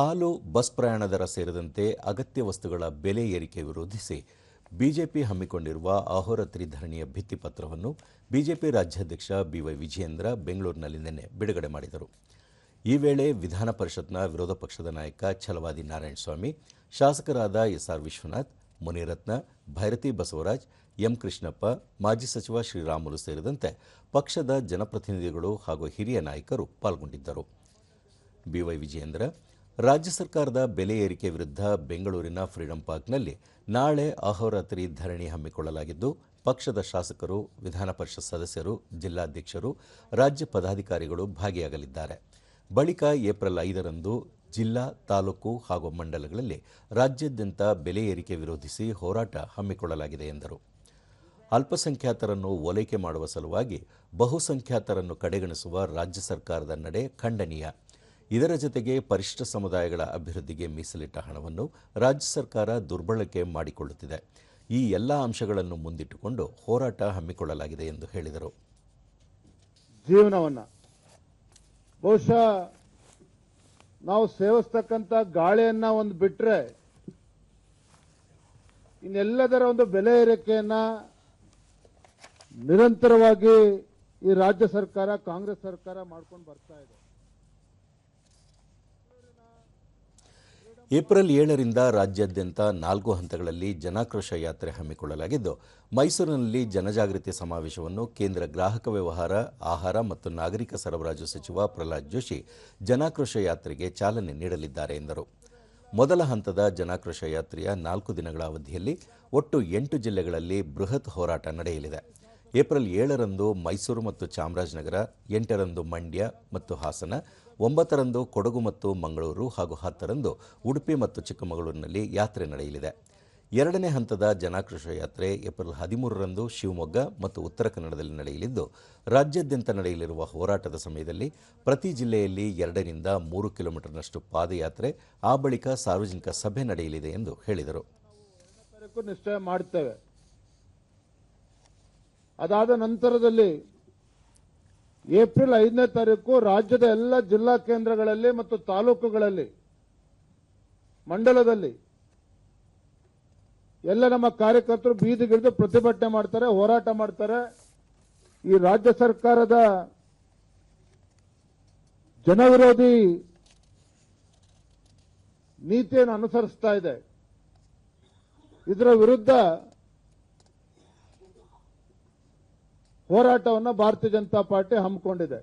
ಹಾಲು, ಬಸ್ ಪ್ರಯಾಣ ದರ ಸೇರಿದಂತೆ ಅಗತ್ಯ ವಸ್ತುಗಳ ಬೆಲೆ ಏರಿಕೆ ವಿರೋಧಿಸಿ ಬಿಜೆಪಿ ಹಮ್ಮಿಕೊಂಡಿರುವ ಅಹೋರಾತ್ರಿ ಧರಣಿಯ ಭಿತ್ತಿಪತ್ರವನ್ನು ಬಿಜೆಪಿ ರಾಜ್ಯಾಧ್ಯಕ್ಷ ಬಿವೈ ವಿಜಯೇಂದ್ರ ಬೆಂಗಳೂರಿನಲ್ಲಿ ನಿನ್ನೆ ಬಿಡುಗಡೆ ಮಾಡಿದರು. ಈ ವೇಳೆ ವಿಧಾನ ಪರಿಷತ್ನ ವಿರೋಧ ಪಕ್ಷದ ನಾಯಕ ಛಲವಾದಿ ನಾರಾಯಣಸ್ವಾಮಿ, ಶಾಸಕರಾದ S R Vishwanath, Munirathna, Byrathi Basavaraj, M Krishnappa, ಮಾಜಿ ಸಚಿವ ಶ್ರೀರಾಮುಲು ಸೇರಿದಂತೆ ಪಕ್ಷದ ಜನಪ್ರತಿನಿಧಿಗಳು ಹಾಗೂ ಹಿರಿಯ ನಾಯಕರು ಪಾಲ್ಗೊಂಡಿದ್ದರು. ಬಿವೈ ವಿಜಯೇಂದ್ರ ರಾಜ್ಯ ಸರ್ಕಾರದ ಬೆಲೆ ಏರಿಕೆ ವಿರುದ್ಧ ಬೆಂಗಳೂರಿನ ಫ್ರೀಡಂ ಪಾರ್ಕ್ನಲ್ಲಿ ನಾಳೆ ಅಹೋರಾತ್ರಿ ಧರಣಿ ಹಮ್ಮಿಕೊಳ್ಳಲಾಗಿದ್ದು, ಪಕ್ಷದ ಶಾಸಕರು, ವಿಧಾನ ಪರಿಷತ್ ಸದಸ್ಯರು, ಜಿಲ್ಲಾಧ್ಯಕ್ಷರು, ರಾಜ್ಯ ಪದಾಧಿಕಾರಿಗಳು ಭಾಗಿಯಾಗಲಿದ್ದಾರೆ. ಬಳಿಕ ಏಪ್ರಿಲ್ ಐದರಂದು ಜಿಲ್ಲಾ, ತಾಲೂಕು ಹಾಗೂ ಮಂಡಲಗಳಲ್ಲಿ ರಾಜ್ಯಾದ್ಯಂತ ಬೆಲೆ ಏರಿಕೆ ವಿರೋಧಿಸಿ ಹೋರಾಟ ಹಮ್ಮಿಕೊಳ್ಳಲಾಗಿದೆ ಎಂದರು. ಅಲ್ಪಸಂಖ್ಯಾತರನ್ನು ಓಲೈಕೆ ಮಾಡುವ ಸಲುವಾಗಿ ಬಹುಸಂಖ್ಯಾತರನ್ನು ಕಡೆಗಣಿಸುವ ರಾಜ್ಯ ಸರ್ಕಾರದ ನಡೆ ಖಂಡನೀಯ. ಇದರ ಜೊತೆಗೆ ಪರಿಶಿಷ್ಟ ಸಮುದಾಯಗಳ ಅಭಿವೃದ್ಧಿಗೆ ಮೀಸಲಿಟ್ಟ ಹಣವನ್ನು ರಾಜ್ಯ ಸರ್ಕಾರ ದುರ್ಬಳಕೆ ಮಾಡಿಕೊಳ್ಳುತ್ತಿದೆ. ಈ ಎಲ್ಲ ಅಂಶಗಳನ್ನು ಮುಂದಿಟ್ಟುಕೊಂಡು ಹೋರಾಟ ಹಮ್ಮಿಕೊಳ್ಳಲಾಗಿದೆ ಎಂದು ಹೇಳಿದರು. ಜೀವನವನ್ನ ಬಹುಶಃ ನಾವು ಸೇವಿಸ್ತಕ್ಕಂಥ ಗಾಳಿಯನ್ನ ಒಂದು ಬಿಟ್ರೆ ಇನ್ನೆಲ್ಲದರ ಒಂದು ಬೆಲೆ ಏರಿಕೆಯನ್ನ ನಿರಂತರವಾಗಿ ಈ ರಾಜ್ಯ ಸರ್ಕಾರ, ಕಾಂಗ್ರೆಸ್ ಸರ್ಕಾರ ಮಾಡ್ಕೊಂಡು ಬರ್ತಾ ಇದೆ. ಏಪ್ರಿಲ್ ಏಳರಿಂದ ರಾಜ್ಯಾದ್ಯಂತ ನಾಲ್ಕು ಹಂತಗಳಲ್ಲಿ ಜನಾಕ್ರೋಶ ಯಾತ್ರೆ ಹಮ್ಮಿಕೊಳ್ಳಲಾಗಿದ್ದು, ಮೈಸೂರಿನಲ್ಲಿ ಜನಜಾಗೃತಿ ಸಮಾವೇಶವನ್ನು ಕೇಂದ್ರ ಗ್ರಾಹಕ ವ್ಯವಹಾರ, ಆಹಾರ ಮತ್ತು ನಾಗರಿಕ ಸರಬರಾಜು ಸಚಿವ ಪ್ರಹ್ಲಾದ್ ಜೋಶಿ ಜನಾಕ್ರೋಶ ಯಾತ್ರೆಗೆ ಚಾಲನೆ ನೀಡಲಿದ್ದಾರೆ ಎಂದರು. ಮೊದಲ ಹಂತದ ಜನಾಕ್ರೋಶ ಯಾತ್ರೆಯ ನಾಲ್ಕು ದಿನಗಳ ಅವಧಿಯಲ್ಲಿ ಒಟ್ಟು ಎಂಟು ಜಿಲ್ಲೆಗಳಲ್ಲಿ ಬೃಹತ್ ಹೋರಾಟ ನಡೆಯಲಿದೆ. ಏಪ್ರಿಲ್ ಏಳರಂದು ಮೈಸೂರು ಮತ್ತು ಚಾಮರಾಜನಗರ, ಎಂಟರಂದು ಮಂಡ್ಯ ಮತ್ತು ಹಾಸನ, ಒಂಬತ್ತರಂದು ಕೊಡಗು ಮತ್ತು ಮಂಗಳೂರು ಹಾಗೂ ಹತ್ತರಂದು ಉಡುಪಿ ಮತ್ತು ಚಿಕ್ಕಮಗಳೂರಿನಲ್ಲಿ ಯಾತ್ರೆ ನಡೆಯಲಿದೆ. ಎರಡನೇ ಹಂತದ ಜನಾಕ್ರೋಶ ಯಾತ್ರೆ ಏಪ್ರಿಲ್ ಹದಿಮೂರರಂದು ಶಿವಮೊಗ್ಗ ಮತ್ತು ಉತ್ತರ ಕನ್ನಡದಲ್ಲಿ ನಡೆಯಲಿದ್ದು, ರಾಜ್ಯಾದ್ಯಂತ ನಡೆಯಲಿರುವ ಹೋರಾಟದ ಸಮಯದಲ್ಲಿ ಪ್ರತಿ ಜಿಲ್ಲೆಯಲ್ಲಿ ಎರಡರಿಂದ ಮೂರು ಕಿಲೋಮೀಟರ್ನಷ್ಟು ಪಾದಯಾತ್ರೆ, ಆ ಬಳಿಕ ಸಾರ್ವಜನಿಕ ಸಭೆ ನಡೆಯಲಿದೆ ಎಂದು ಹೇಳಿದರು. ಅದಾದ ನಂತರದಲ್ಲಿ ಏಪ್ರಿಲ್ ಐದನೇ ತಾರೀಕು ರಾಜ್ಯದ ಎಲ್ಲ ಜಿಲ್ಲಾ ಕೇಂದ್ರಗಳಲ್ಲಿ ಮತ್ತು ತಾಲೂಕುಗಳಲ್ಲಿ, ಮಂಡಲದಲ್ಲಿ ಎಲ್ಲ ನಮ್ಮ ಕಾರ್ಯಕರ್ತರು ಬೀದಿಗಿಳಿದು ಪ್ರತಿಭಟನೆ ಮಾಡ್ತಾರೆ, ಹೋರಾಟ ಮಾಡ್ತಾರೆ. ಈ ರಾಜ್ಯ ಸರ್ಕಾರದ ಜನವಿರೋಧಿ ನೀತಿಯನ್ನು ಅನುಸರಿಸ್ತಾ ಇದೆ. ಇದರ ವಿರುದ್ಧ ಹೋರಾಟವನ್ನು ಭಾರತೀಯ ಜನತಾ ಪಾರ್ಟಿ ಹಮ್ಮಿಕೊಂಡಿದೆ.